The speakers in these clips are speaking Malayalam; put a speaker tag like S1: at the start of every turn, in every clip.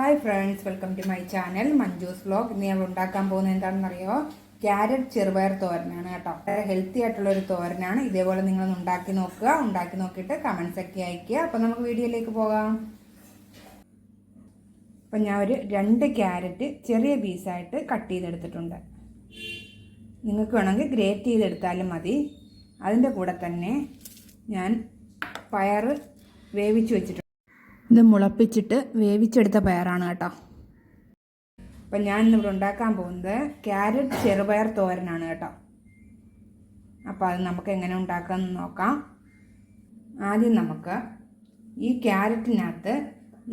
S1: Hi friends welcome to my channel Manju's vlog ഇന്ന് ഞങ്ങൾ ഉണ്ടാക്കാൻ പോകുന്നത് എന്താണെന്നറിയോ? ക്യാരറ്റ് ചെറുപയർ തോരനാണ് കേട്ടോ. വളരെ ഹെൽത്തി ആയിട്ടുള്ള ഒരു തോരനാണ്. ഇതേപോലെ നിങ്ങൾ ഉണ്ടാക്കി നോക്കുക. ഉണ്ടാക്കി നോക്കിയിട്ട് കമൻസ് ഒക്കെ അയക്കുക അപ്പോൾ നമുക്ക് വീഡിയോയിലേക്ക് പോകാം. അപ്പം ഞാൻ ഒരു രണ്ട് ക്യാരറ്റ് ചെറിയ പീസായിട്ട് കട്ട് ചെയ്തെടുത്തിട്ടുണ്ട്. നിങ്ങൾക്ക് വേണമെങ്കിൽ ഗ്രേറ്റ് ചെയ്തെടുത്താലും മതി. അതിന്റെ കൂടെ തന്നെ ഞാൻ പയർ വേവിച്ച് വെച്ചിട്ടുണ്ട്. ഇത് മുളപ്പിച്ചിട്ട് വേവിച്ചെടുത്ത പയറാണ് കേട്ടോ. അപ്പം ഞാൻ ഇന്നിവിടെ ഉണ്ടാക്കാൻ പോകുന്നത് ക്യാരറ്റ് ചെറുപയർ തോരനാണ് കേട്ടോ. അപ്പോൾ അത് നമുക്ക് എങ്ങനെ ഉണ്ടാക്കാമെന്ന് നോക്കാം. ആദ്യം നമുക്ക് ഈ ക്യാരറ്റിനകത്ത്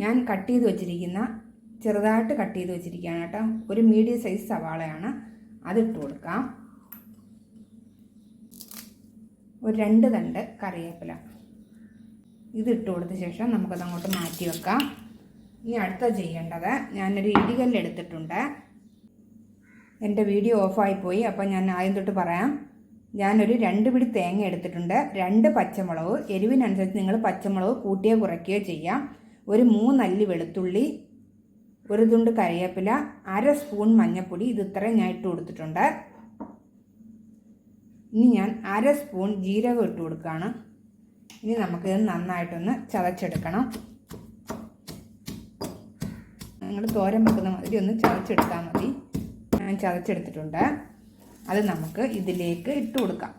S1: ഞാൻ കട്ട് ചെയ്ത് വെച്ചിരിക്കുന്ന ചെറുതായിട്ട് കട്ട് ചെയ്ത് വെച്ചിരിക്കുകയാണ് കേട്ടോ. ഒരു മീഡിയം സൈസ് സവാളയാണ് അതിട്ട് കൊടുക്കാം. ഒരു രണ്ട് തണ്ട് കറിവേപ്പില. ഇതിട്ട് കൊടുത്ത ശേഷം നമുക്കത് അങ്ങോട്ട് മാറ്റി വെക്കാം. ഇനി അടുത്ത ചെയ്യേണ്ടത് ഞാനൊരു ഇടികല്ല് എടുത്തിട്ടുണ്ട്. എന്റെ വീഡിയോ ഓഫായിപ്പോയി അപ്പോൾ ഞാൻ ആദ്യം തൊട്ട് പറയാം. ഞാനൊരു രണ്ട് പിടി തേങ്ങ എടുത്തിട്ടുണ്ട്. രണ്ട് പച്ചമുളക് എരിവിനനുസരിച്ച് നിങ്ങൾ പച്ചമുളക് കൂട്ടിയോ കുറയ്ക്കുകയോ ചെയ്യാം. ഒരു മൂന്നല്ലി വെളുത്തുള്ളി ഒരു തുണ്ട് കറിവേപ്പില അര സ്പൂൺ മഞ്ഞൾപ്പൊടി ഇത് ഇത്രയും ഞാൻ ഇട്ട് കൊടുത്തിട്ടുണ്ട്. ഇനി ഞാൻ അര സ്പൂൺ ജീരകം ഇട്ട് കൊടുക്കുകയാണ്. ഇനി നമുക്കിത് നന്നായിട്ടൊന്ന് ചതച്ചെടുക്കണം. നിങ്ങൾ തോരൻ വെക്കുന്ന മാതിരി ഒന്ന് ചതച്ചെടുത്താൽ മതി. ഞാൻ ചതച്ചെടുത്തിട്ടുണ്ട്. അത് നമുക്ക് ഇതിലേക്ക് ഇട്ട് കൊടുക്കാം.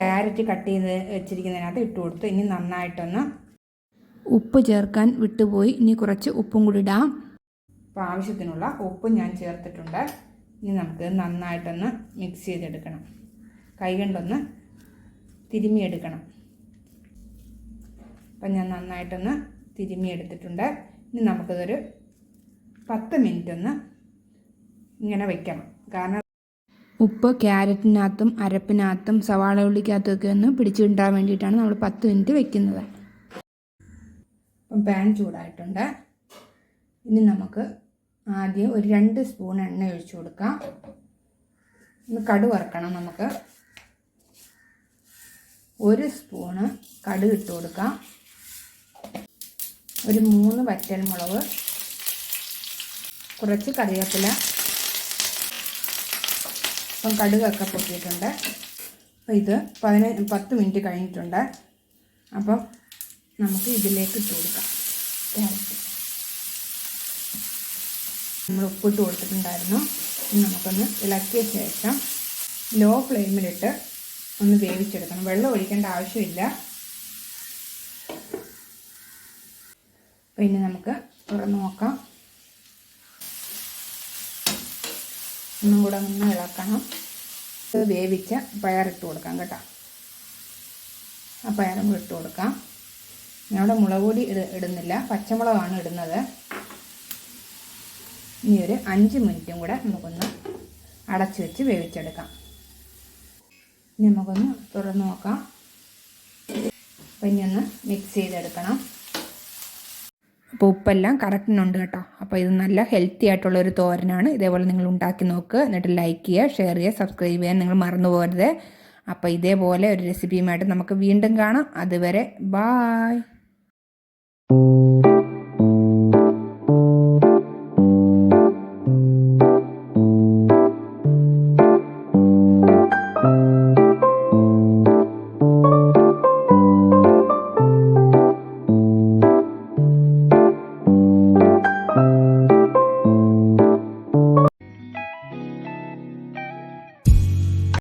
S1: ക്യാരറ്റ് കട്ട് ചെയ്ത് വെച്ചിരിക്കുന്നതിനകത്ത് ഇട്ട് കൊടുത്ത്. ഇനി നന്നായിട്ടൊന്ന് ഉപ്പ് ചേർക്കാൻ വിട്ടുപോയി. ഇനി കുറച്ച് ഉപ്പും കൂടി ഇടാം. അപ്പോൾ ആവശ്യത്തിനുള്ള ഉപ്പ് ഞാൻ ചേർത്തിട്ടുണ്ട്. ഇനി നമുക്ക് നന്നായിട്ടൊന്ന് മിക്സ് ചെയ്തെടുക്കണം. കൈ കൊണ്ടൊന്ന് തിരുമിയെടുക്കണം അപ്പം ഞാൻ നന്നായിട്ടൊന്ന് തിരുമിയെടുത്തിട്ടുണ്ട് ഇനി നമുക്കിതൊരു പത്ത് മിനിറ്റ് ഒന്ന് ഇങ്ങനെ വയ്ക്കണം കാരണം ഉപ്പ് ക്യാരറ്റിനകത്തും അരപ്പിനകത്തും സവാള ഉള്ളിക്കകത്തും ഒക്കെ ഒന്ന് പിടിച്ചു കിട്ടാൻ വേണ്ടിയിട്ടാണ് നമ്മൾ പത്ത് മിനിറ്റ് വെക്കുന്നത്. അപ്പം പാൻ ചൂടായിട്ടുണ്ട്. ഇനി നമുക്ക് ആദ്യം ഒരു രണ്ട് സ്പൂൺ എണ്ണ ഒഴിച്ചു കൊടുക്കാം. ഒന്ന് കടുവറക്കണം നമുക്ക്. ഒരു സ്പൂണ് കടുക് ഇട്ട് കൊടുക്കാം. ഒരു മൂന്ന് വറ്റൽമുളക് കുറച്ച് കറിവേപ്പില. അപ്പം കടുകൊക്കെ പൊട്ടിയിട്ടുണ്ട്. അപ്പോൾ ഇത് പതിനഞ്ച് പത്ത് മിനിറ്റ് കഴിഞ്ഞിട്ടുണ്ട്. അപ്പം നമുക്ക് ഇതിലേക്ക് ഇട്ട് കൊടുക്കാം. നമ്മൾ ഉപ്പിട്ട് കൊടുത്തിട്ടുണ്ടായിരുന്നു. നമുക്കൊന്ന് ഇളക്കിയ ശേഷം ലോ ഫ്ലെയിമിലിട്ട് ഒന്ന് വേവിച്ചെടുക്കണം. വെള്ളം ഒഴിക്കേണ്ട ആവശ്യമില്ല. പിന്നെ നമുക്ക് തുറന്ന് നോക്കാം. ഒന്നും കൂടെ ഒന്ന് ഇളക്കണം. വേവിച്ച പയറിട്ട് കൊടുക്കാം കേട്ടോ. ആ പയറും ഇട്ട് കൊടുക്കാം. ഞങ്ങളുടെ മുളക് പൊടി ഇട ഇടുന്നില്ല. പച്ചമുളകാണ് ഇടുന്നത്. ഇനി ഒരു അഞ്ച് മിനിറ്റും കൂടെ നമുക്കൊന്ന് അടച്ചു വെച്ച് വേവിച്ചെടുക്കാം. ഇനി നമുക്കൊന്ന് തുറന്ന് നോക്കാം. അപ്പം ഇനി ഒന്ന് മിക്സ് ചെയ്തെടുക്കണം. അപ്പോൾ ഉപ്പെല്ലാം കറക്റ്റിനുണ്ട് കേട്ടോ. അപ്പോൾ ഇത് നല്ല ഹെൽത്തി ആയിട്ടുള്ള ഒരു തോരനാണ്. ഇതേപോലെ നിങ്ങൾ ഉണ്ടാക്കി നോക്കുക എന്നിട്ട് ലൈക്ക് ചെയ്യുക ഷെയർ ചെയ്യുക സബ്സ്ക്രൈബ് ചെയ്യാൻ നിങ്ങൾ മറന്നു പോകരുത്. അപ്പോൾ ഇതേപോലെ ഒരു റെസിപ്പിയുമായിട്ട് നമുക്ക് വീണ്ടും കാണാം. അതുവരെ ബായ്